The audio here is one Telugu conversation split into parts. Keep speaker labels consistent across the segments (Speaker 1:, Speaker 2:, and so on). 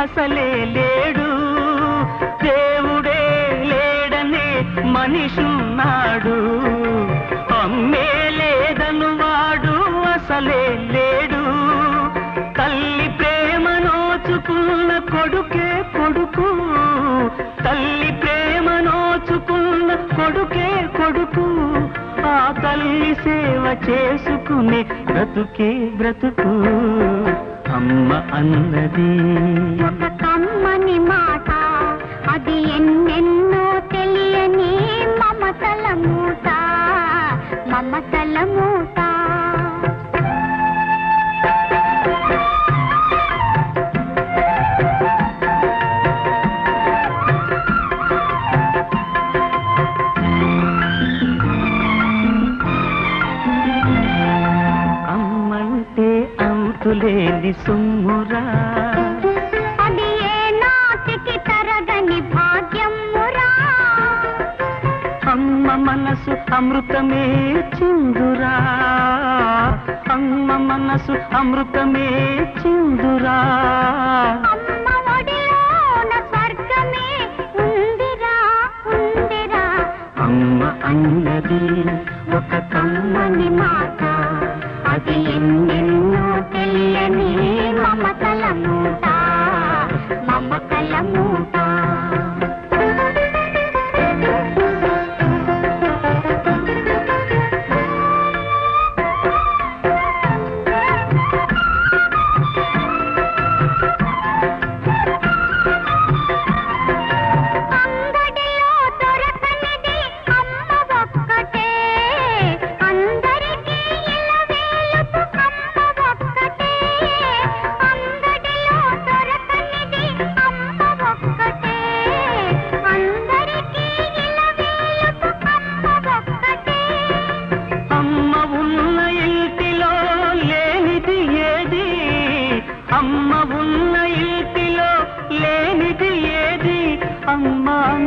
Speaker 1: అసలే లేడు. దేవుడే లేడనే మనిషున్నాడు అమ్మే లేదను వాడు అసలే లేడు. తల్లి ప్రేమ నోచుకున్న కొడుకే కొడుకు. తల్లి ప్రేమ నోచుకున్న కొడుకే కొడుకు. ఆ తల్లి సేవ చేసుకునే బ్రతుకే బ్రతుకు. అమ్మ అన్నది.
Speaker 2: ఒక కమ్మని మాట అది ఎన్నెన్నో తెలియని మమతల మూట.
Speaker 1: మమత అంతులేని సుమ్మురా.
Speaker 2: అది ఏ నాటికి తరగని భాగ్యమురా.
Speaker 1: అమ్మ మనసు అమృతమే చిందురా. అమ్మ మనసు అమృతమే చిందురా.
Speaker 2: అమ్మ
Speaker 1: అన్నది ఒక కమ్మని మాట.
Speaker 2: అది ఎన్నెన్నో తెలియని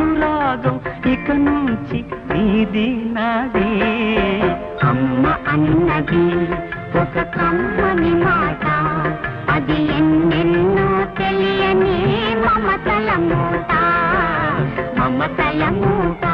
Speaker 1: అనురాగం ఇక నుంచి నీది నాది.
Speaker 2: అమ్మ అన్నది ఒక కమ్మని మాట. అది ఎన్నెన్నో తెలియని మమతల మూట. మమతల మూట